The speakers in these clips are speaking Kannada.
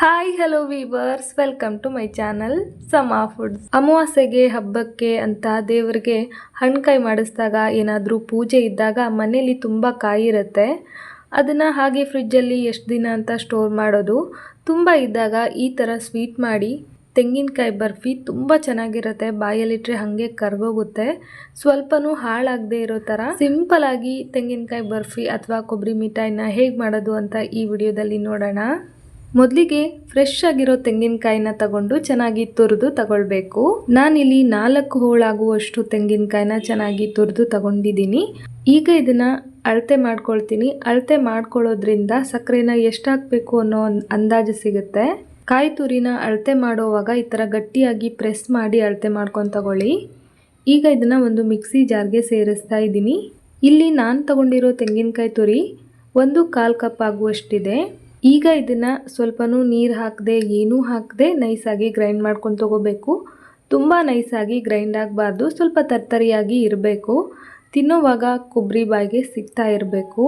Hi hello viewers welcome to my channel Sama Foods ಅಮಾವಾಸ್ಯೆಗೆ, ಹಬ್ಬಕ್ಕೆ ಅಂತ ದೇವರಿಗೆ ಹಣ್ಣುಕಾಯಿ ಮಾಡಿಸಿದಾಗ ಏನಾದರೂ ಪೂಜೆ ಇದ್ದಾಗ ಮನೇಲಿ ತುಂಬ ಕಾಯಿ ಇರುತ್ತೆ. ಅದನ್ನು ಹಾಗೆ ಫ್ರಿಜ್ಜಲ್ಲಿ ಎಷ್ಟು ದಿನ ಅಂತ ಸ್ಟೋರ್ ಮಾಡೋದು. ತುಂಬ ಇದ್ದಾಗ ಈ ಥರ ಸ್ವೀಟ್ ಮಾಡಿ ತೆಂಗಿನಕಾಯಿ ಬರ್ಫಿ ತುಂಬ ಚೆನ್ನಾಗಿರುತ್ತೆ. ಬಾಯಲ್ಲಿಟ್ಟರೆ ಹಾಗೆ ಕರ್ಗೋಗುತ್ತೆ. ಸ್ವಲ್ಪನೂ ಹಾಳಾಗದೇ ಇರೋ ಥರ ಸಿಂಪಲಾಗಿ ತೆಂಗಿನಕಾಯಿ ಬರ್ಫಿ ಅಥವಾ ಕೊಬ್ಬರಿ ಮಿಠಾಯಿನ ಹೇಗೆ ಮಾಡೋದು ಅಂತ ಈ ವಿಡಿಯೋದಲ್ಲಿ ನೋಡೋಣ. ಮೊದಲಿಗೆ ಫ್ರೆಶ್ ಆಗಿರೋ ತೆಂಗಿನಕಾಯಿನ ತಗೊಂಡು ಚೆನ್ನಾಗಿ ತುರಿದು ತಗೊಳ್ಬೇಕು. ನಾನಿಲ್ಲಿ ನಾಲ್ಕು ಹೋಳಾಗುವಷ್ಟು ತೆಂಗಿನಕಾಯಿನ ಚೆನ್ನಾಗಿ ತುರಿದು ತಗೊಂಡಿದ್ದೀನಿ. ಈಗ ಇದನ್ನ ಅಳತೆ ಮಾಡ್ಕೊಳ್ತೀನಿ. ಅಳತೆ ಮಾಡ್ಕೊಳ್ಳೋದ್ರಿಂದ ಸಕ್ಕರೆನ ಎಷ್ಟು ಹಾಕ್ಬೇಕು ಅನ್ನೋ ಅಂದಾಜು ಸಿಗುತ್ತೆ. ಕಾಯಿ ತುರಿನ ಅಳತೆ ಮಾಡೋವಾಗ ಈ ಥರ ಗಟ್ಟಿಯಾಗಿ ಪ್ರೆಸ್ ಮಾಡಿ ಅಳತೆ ಮಾಡ್ಕೊಂಡು ತಗೊಳ್ಳಿ. ಈಗ ಇದನ್ನು ಒಂದು ಮಿಕ್ಸಿ ಜಾರ್ಗೆ ಸೇರಿಸ್ತಾ ಇದ್ದೀನಿ. ಇಲ್ಲಿ ನಾನು ತಗೊಂಡಿರೋ ತೆಂಗಿನಕಾಯಿ ತುರಿ ಒಂದು ಕಾಲು ಕಪ್ ಆಗುವಷ್ಟಿದೆ. ಈಗ ಇದನ್ನು ಸ್ವಲ್ಪನೂ ನೀರು ಹಾಕದೆ, ಏನೂ ಹಾಕದೆ ನೈಸಾಗಿ ಗ್ರೈಂಡ್ ಮಾಡ್ಕೊಂಡು ತಗೋಬೇಕು. ತುಂಬ ನೈಸಾಗಿ ಗ್ರೈಂಡ್ ಆಗಬಾರ್ದು, ಸ್ವಲ್ಪ ತರ್ತರಿಯಾಗಿ ಇರಬೇಕು. ತಿನ್ನೋವಾಗ ಕೊಬ್ಬರಿ ಬಾಯಿಗೆ ಸಿಗ್ತಾ ಇರಬೇಕು.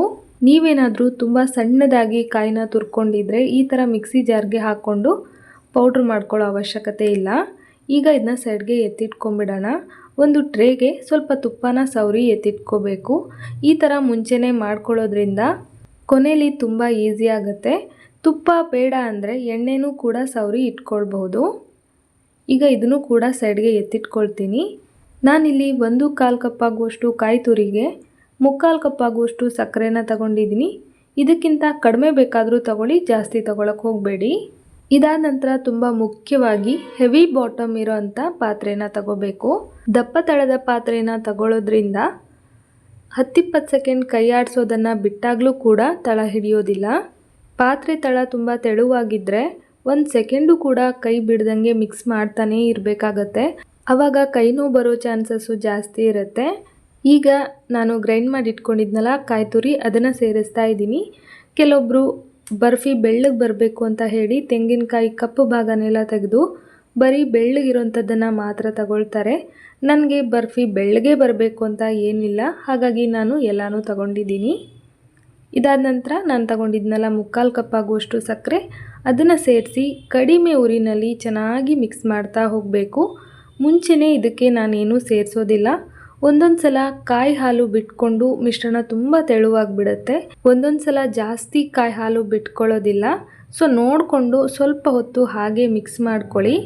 ನೀವೇನಾದರೂ ತುಂಬ ಸಣ್ಣದಾಗಿ ಕಾಯಿನ ತುರ್ಕೊಂಡಿದ್ರೆ ಈ ಥರ ಮಿಕ್ಸಿ ಜಾರ್ಗೆ ಹಾಕ್ಕೊಂಡು ಪೌಡ್ರ್ ಮಾಡ್ಕೊಳ್ಳೋ ಅವಶ್ಯಕತೆ ಇಲ್ಲ. ಈಗ ಇದನ್ನ ಸೈಡ್ಗೆ ಎತ್ತಿಟ್ಕೊಂಬಿಡೋಣ. ಒಂದು ಟ್ರೇಗೆ ಸ್ವಲ್ಪ ತುಪ್ಪನ ಸವರಿ ಎತ್ತಿಟ್ಕೋಬೇಕು. ಈ ಥರ ಮುಂಚೆನೇ ಮಾಡ್ಕೊಳ್ಳೋದ್ರಿಂದ ಕೊನೆಯಲ್ಲಿ ತುಂಬ ಈಸಿ ಆಗುತ್ತೆ. ತುಪ್ಪ ಬೇಡ ಅಂದರೆ ಎಣ್ಣೆನೂ ಕೂಡ ಸವರಿ ಇಟ್ಕೊಳ್ಬಹುದು. ಈಗ ಇದನ್ನು ಕೂಡ ಸೈಡ್ಗೆ ಎತ್ತಿಟ್ಕೊಳ್ತೀನಿ. ನಾನಿಲ್ಲಿ ಒಂದು ಕಾಲು ಕಪ್ ಆಗುವಷ್ಟು ಕಾಯಿ ತುರಿಗೆ, ಮುಕ್ಕಾಲು ಕಪ್ ಆಗುವಷ್ಟು ಸಕ್ಕರೆನ ತಗೊಂಡಿದ್ದೀನಿ. ಇದಕ್ಕಿಂತ ಕಡಿಮೆ ಬೇಕಾದರೂ ತಗೊಳ್ಳಿ, ಜಾಸ್ತಿ ತಗೊಳಕ್ಕೆ ಹೋಗಬೇಡಿ. ಇದಾದ ನಂತರ ತುಂಬ ಮುಖ್ಯವಾಗಿ ಹೆವಿ ಬಾಟಮ್ ಇರೋ ಅಂಥ ಪಾತ್ರೆನ ತಗೋಬೇಕು. ದಪ್ಪ ತಳದ ಪಾತ್ರೆನ ತಗೊಳ್ಳೋದ್ರಿಂದ ಹತ್ತಿಪ್ಪತ್ತು ಸೆಕೆಂಡ್ ಕೈ ಆಡಿಸೋದನ್ನು ಬಿಟ್ಟಾಗಲೂ ಕೂಡ ತಳ ಹಿಡಿಯೋದಿಲ್ಲ. ಪಾತ್ರೆ ತಳ ತುಂಬ ತೆಳುವಾಗಿದ್ದರೆ ಒಂದು ಸೆಕೆಂಡು ಕೂಡ ಕೈ ಬಿಡ್ದಂಗೆ ಮಿಕ್ಸ್ ಮಾಡ್ತಾನೇ ಇರಬೇಕಾಗತ್ತೆ. ಆವಾಗ ಕೈನೂ ಬರೋ ಚಾನ್ಸಸ್ಸು ಜಾಸ್ತಿ ಇರುತ್ತೆ. ಈಗ ನಾನು ಗ್ರೈಂಡ್ ಮಾಡಿ ಇಟ್ಕೊಂಡಿದ್ನಲ್ಲ ಕಾಯಿ ತುರಿ ಅದನ್ನು ಸೇರಿಸ್ತಾ ಇದ್ದೀನಿ. ಕೆಲವೊಬ್ಬರು ಬರ್ಫಿ ಬೆಳ್ಳಗೆ ಬರಬೇಕು ಅಂತ ಹೇಳಿ ತೆಂಗಿನಕಾಯಿ ಕಪ್ಪು ಭಾಗನೆಲ್ಲ ತೆಗೆದು ಬರೀ ಬೆಳ್ಳಗಿರೋಂಥದ್ದನ್ನು ಮಾತ್ರ ತಗೊಳ್ತಾರೆ. ನನಗೆ ಬರ್ಫಿ ಬೆಳ್ಳಗೆ ಬರಬೇಕು ಅಂತ ಏನಿಲ್ಲ, ಹಾಗಾಗಿ ನಾನು ಎಲ್ಲನೂ ತಗೊಂಡಿದ್ದೀನಿ. ಇದಾದ ನಂತರ ನಾನು ತಗೊಂಡಿದ್ನಲ್ಲ ಮುಕ್ಕಾಲು ಕಪ್ ಆಗುವಷ್ಟು ಸಕ್ಕರೆ ಅದನ್ನು ಸೇರಿಸಿ ಕಡಿಮೆ ಉರಿನಲ್ಲಿ ಚೆನ್ನಾಗಿ ಮಿಕ್ಸ್ ಮಾಡ್ತಾ ಹೋಗಬೇಕು. ಮುಂಚೆನೇ ಇದಕ್ಕೆ ನಾನೇನು ಸೇರಿಸೋದಿಲ್ಲ. ಒಂದೊಂದು ಸಲ ಕಾಯಿ ಹಾಲು ಬಿಟ್ಕೊಂಡು ಮಿಶ್ರಣ ತುಂಬ ತೆಳುವಾಗಿಬಿಡುತ್ತೆ. ಒಂದೊಂದು ಸಲ ಜಾಸ್ತಿ ಕಾಯಿ ಹಾಲು ಬಿಟ್ಕೊಳ್ಳೋದಿಲ್ಲ. ಸೊ ನೋಡಿಕೊಂಡು ಸ್ವಲ್ಪ ಹೊತ್ತು ಹಾಗೆ ಮಿಕ್ಸ್ ಮಾಡ್ಕೊಳ್ಳಿ.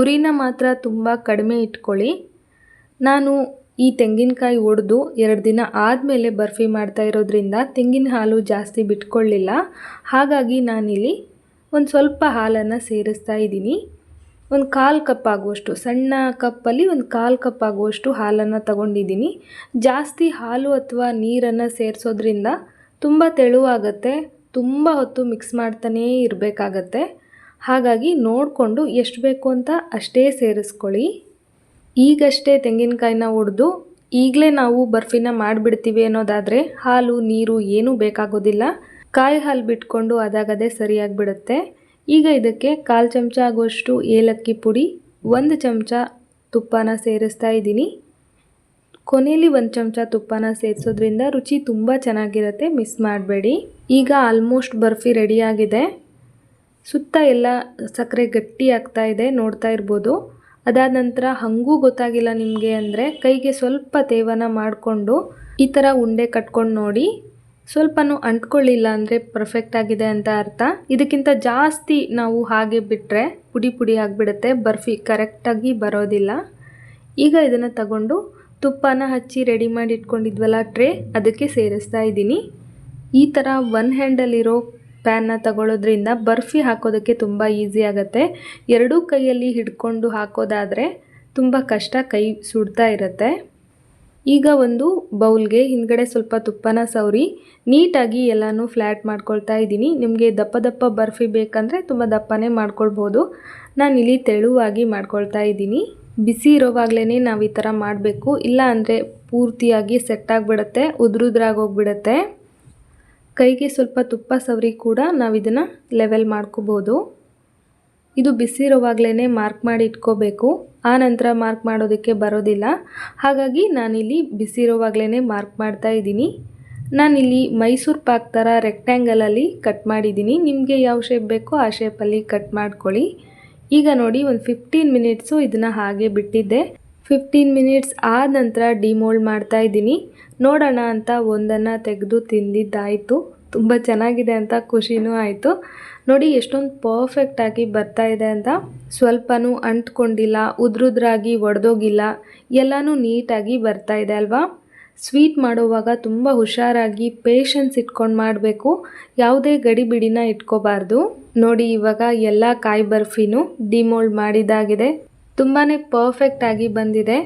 ಉರಿನ ಮಾತ್ರ ತುಂಬ ಕಡಿಮೆ ಇಟ್ಕೊಳ್ಳಿ. ನಾನು ಈ ತೆಂಗಿನಕಾಯಿ ಒಡೆದು ಎರಡು ದಿನ ಆದಮೇಲೆ ಬರ್ಫಿ ಮಾಡ್ತಾ ಇರೋದ್ರಿಂದ ತೆಂಗಿನ ಹಾಲು ಜಾಸ್ತಿ ಬಿಟ್ಕೊಳ್ಳಿಲ್ಲ. ಹಾಗಾಗಿ ನಾನಿಲ್ಲಿ ಒಂದು ಸ್ವಲ್ಪ ಹಾಲನ್ನು ಸೇರಿಸ್ತಾ ಇದ್ದೀನಿ. ಒಂದು ಕಾಲು ಕಪ್ ಆಗುವಷ್ಟು, ಸಣ್ಣ ಕಪ್ಪಲ್ಲಿ ಒಂದು ಕಾಲು ಕಪ್ ಆಗುವಷ್ಟು ಹಾಲನ್ನು ತಗೊಂಡಿದ್ದೀನಿ. ಜಾಸ್ತಿ ಹಾಲು ಅಥವಾ ನೀರನ್ನು ಸೇರಿಸೋದ್ರಿಂದ ತುಂಬ ತೆಳುವಾಗತ್ತೆ, ತುಂಬ ಹೊತ್ತು ಮಿಕ್ಸ್ ಮಾಡ್ತಾನೇ ಇರಬೇಕಾಗತ್ತೆ. ಹಾಗಾಗಿ ನೋಡಿಕೊಂಡು ಎಷ್ಟು ಬೇಕು ಅಂತ ಅಷ್ಟೇ ಸೇರಿಸ್ಕೊಳ್ಳಿ. ಈಗಷ್ಟೇ ತೆಂಗಿನಕಾಯಿನ ಒಡೆದು ಈಗಲೇ ನಾವು ಬರ್ಫಿನ ಮಾಡಿಬಿಡ್ತೀವಿ ಅನ್ನೋದಾದರೆ ಹಾಲು, ನೀರು ಏನೂ ಬೇಕಾಗೋದಿಲ್ಲ. ಕಾಯಿ ಹಾಲು ಬಿಟ್ಕೊಂಡು ಅದಾಗದೇ ಸರಿಯಾಗಿಬಿಡುತ್ತೆ. ಈಗ ಇದಕ್ಕೆ ಕಾಲು ಚಮಚ ಆಗುವಷ್ಟು ಏಲಕ್ಕಿ ಪುಡಿ, ಒಂದು ಚಮಚ ತುಪ್ಪನ ಸೇರಿಸ್ತಾ ಇದ್ದೀನಿ. ಕೊನೆಯಲ್ಲಿ ಒಂದು ಚಮಚ ತುಪ್ಪನ ಸೇರಿಸೋದ್ರಿಂದ ರುಚಿ ತುಂಬ ಚೆನ್ನಾಗಿರುತ್ತೆ, ಮಿಸ್ ಮಾಡಬೇಡಿ. ಈಗ ಆಲ್ಮೋಸ್ಟ್ ಬರ್ಫಿ ರೆಡಿಯಾಗಿದೆ ಸುತ್ತ ಎಲ್ಲ ಸಕ್ಕರೆ ಗಟ್ಟಿ ಆಗ್ತಾ ಇದೆ, ನೋಡ್ತಾ ಇರ್ಬೋದು. ಅದಾದ ನಂತರ ಹಾಗೂ ಗೊತ್ತಾಗಿಲ್ಲ ನಿಮಗೆ ಅಂದರೆ ಕೈಗೆ ಸ್ವಲ್ಪ ತೇವನ ಮಾಡಿಕೊಂಡು ಈ ಥರ ಉಂಡೆ ಕಟ್ಕೊಂಡು ನೋಡಿ. ಸ್ವಲ್ಪನೂ ಅಂಟ್ಕೊಳ್ಳಿಲ್ಲ ಅಂದರೆ ಪರ್ಫೆಕ್ಟ್ ಆಗಿದೆ ಅಂತ ಅರ್ಥ. ಇದಕ್ಕಿಂತ ಜಾಸ್ತಿ ನಾವು ಹಾಗೆ ಬಿಟ್ಟರೆ ಪುಡಿ ಪುಡಿ ಆಗಿಬಿಡುತ್ತೆ, ಬರ್ಫಿ ಕರೆಕ್ಟಾಗಿ ಬರೋದಿಲ್ಲ. ಈಗ ಇದನ್ನು ತಗೊಂಡು ತುಪ್ಪನ ಹಚ್ಚಿ ರೆಡಿ ಮಾಡಿ ಇಟ್ಕೊಂಡಿದ್ವಲ್ಲ ಟ್ರೇ, ಅದಕ್ಕೆ ಸೇರಿಸ್ತಾ ಇದ್ದೀನಿ. ಈ ಥರ ಒನ್ ಹ್ಯಾಂಡಲ್ಲಿರೋ ಪ್ಯಾನ್ನ ತಗೊಳ್ಳೋದ್ರಿಂದ ಬರ್ಫಿ ಹಾಕೋದಕ್ಕೆ ತುಂಬ ಈಸಿ ಆಗುತ್ತೆ. ಎರಡೂ ಕೈಯಲ್ಲಿ ಹಿಡ್ಕೊಂಡು ಹಾಕೋದಾದರೆ ತುಂಬ ಕಷ್ಟ ಕೈ ಸುಡ್ತಾ ಇರುತ್ತೆ. ಈಗ ಒಂದು ಬೌಲ್ಗೆ ಹಿಂದ್ಗಡೆ ಸ್ವಲ್ಪ ತುಪ್ಪನ ಸವರಿ, ನೀಟಾಗಿ ಎಲ್ಲನೂ ಫ್ಲ್ಯಾಟ್ ಮಾಡ್ಕೊಳ್ತಾ ಇದ್ದೀನಿ. ನಿಮಗೆ ದಪ್ಪ ದಪ್ಪ ಬರ್ಫಿ ಬೇಕಂದರೆ ತುಂಬ ದಪ್ಪನೇ ಮಾಡ್ಕೊಳ್ಬೋದು. ಇಲ್ಲಿ ತೆಳುವಾಗಿ ಮಾಡ್ಕೊಳ್ತಾ ಇದ್ದೀನಿ. ಬಿಸಿ ಇರೋವಾಗಲೇ ನಾವು ಈ ಥರ ಮಾಡಬೇಕು. ಇಲ್ಲ ಅಂದರೆ ಪೂರ್ತಿಯಾಗಿ ಸೆಟ್ ಆಗಿಬಿಡುತ್ತೆ, ಉದ್ರುದ್ರಾಗಿ ಹೋಗ್ಬಿಡುತ್ತೆ. ಕೈಗೆ ಸ್ವಲ್ಪ ತುಪ್ಪ ಸವರಿ ಕೂಡ ನಾವು ಇದನ್ನು ಲೆವೆಲ್ ಮಾಡ್ಕೋಬೋದು. ಇದು ಬಿಸಿ ಇರುವಾಗಲೇ ಮಾರ್ಕ್ ಮಾಡಿ ಇಟ್ಕೋಬೇಕು. ಆ ನಂತರ ಮಾರ್ಕ್ ಮಾಡೋದಕ್ಕೆ ಬರೋದಿಲ್ಲ. ಹಾಗಾಗಿ ನಾನಿಲ್ಲಿ ಬಿಸಿ ಇರುವಾಗಲೇ ಮಾರ್ಕ್ ಮಾಡ್ತಾ ಇದ್ದೀನಿ. ನಾನಿಲ್ಲಿ ಮೈಸೂರು ಪಾಕ್ ಥರ ರೆಕ್ಟ್ಯಾಂಗಲಲ್ಲಿ ಕಟ್ ಮಾಡಿದ್ದೀನಿ. ನಿಮಗೆ ಯಾವ ಶೇಪ್ ಬೇಕೋ ಆ ಶೇಪಲ್ಲಿ ಕಟ್ ಮಾಡ್ಕೊಳ್ಳಿ. ಈಗ ನೋಡಿ ಒಂದು ಫಿಫ್ಟೀನ್ ಮಿನಿಟ್ಸು ಇದನ್ನು ಹಾಗೆ ಬಿಟ್ಟಿದ್ದೆ. ಫಿಫ್ಟೀನ್ ಮಿನಿಟ್ಸ್ ಆದ ನಂತರ ಡಿಮೋಲ್ಡ್ ಮಾಡ್ತಾ ಇದ್ದೀನಿ. ನೋಡೋಣ ಅಂತ ಒಂದನ್ನು ತೆಗೆದು ತಿಂದಿದ್ದಾಯಿತು. ತುಂಬ ಚೆನ್ನಾಗಿದೆ ಅಂತ ಖುಷಿನೂ ಆಯಿತು. ನೋಡಿ ಎಷ್ಟೊಂದು ಪರ್ಫೆಕ್ಟಾಗಿ ಬರ್ತಾ ಇದೆ ಅಂತ. ಸ್ವಲ್ಪನೂ ಅಂಟ್ಕೊಂಡಿಲ್ಲ, ಉದ್ರುದ್ರಾಗಿ ಒಡೆದೋಗಿಲ್ಲ. ಎಲ್ಲನೂ ನೀಟಾಗಿ ಬರ್ತಾ ಇದೆ ಅಲ್ವಾ? ಸ್ವೀಟ್ ಮಾಡುವಾಗ ತುಂಬ ಹುಷಾರಾಗಿ ಪೇಷನ್ಸ್ ಇಟ್ಕೊಂಡು ಮಾಡಬೇಕು. ಯಾವುದೇ ಗಡಿಬಿಡಿನ ಇಟ್ಕೋಬಾರ್ದು. ನೋಡಿ ಇವಾಗ ಎಲ್ಲ ಕಾಯಿ ಬರ್ಫಿನೂ ಡಿಮೋಲ್ಡ್ ಮಾಡಿದಾಗಿದೆ ತುಂಬಾ ಪರ್ಫೆಕ್ಟ್ ಆಗಿ ಬಂದಿದೆ.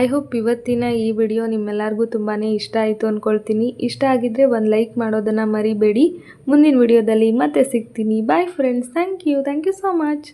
ಐ ಹೋಪ್ ಇವತ್ತಿನ ಈ ವಿಡಿಯೋ ನಿಮ್ಮೆಲ್ಲರಿಗೂ ತುಂಬಾ ಇಷ್ಟ ಆಯಿತು ಅಂದ್ಕೊಳ್ತೀನಿ ಇಷ್ಟ ಆಗಿದ್ದರೆ ಒಂದು ಲೈಕ್ ಮಾಡೋದನ್ನು ಮರಿಬೇಡಿ. ಮುಂದಿನ ವಿಡಿಯೋದಲ್ಲಿ ಮತ್ತೆ ಸಿಗ್ತೀನಿ. Bye friends thank you thank you so much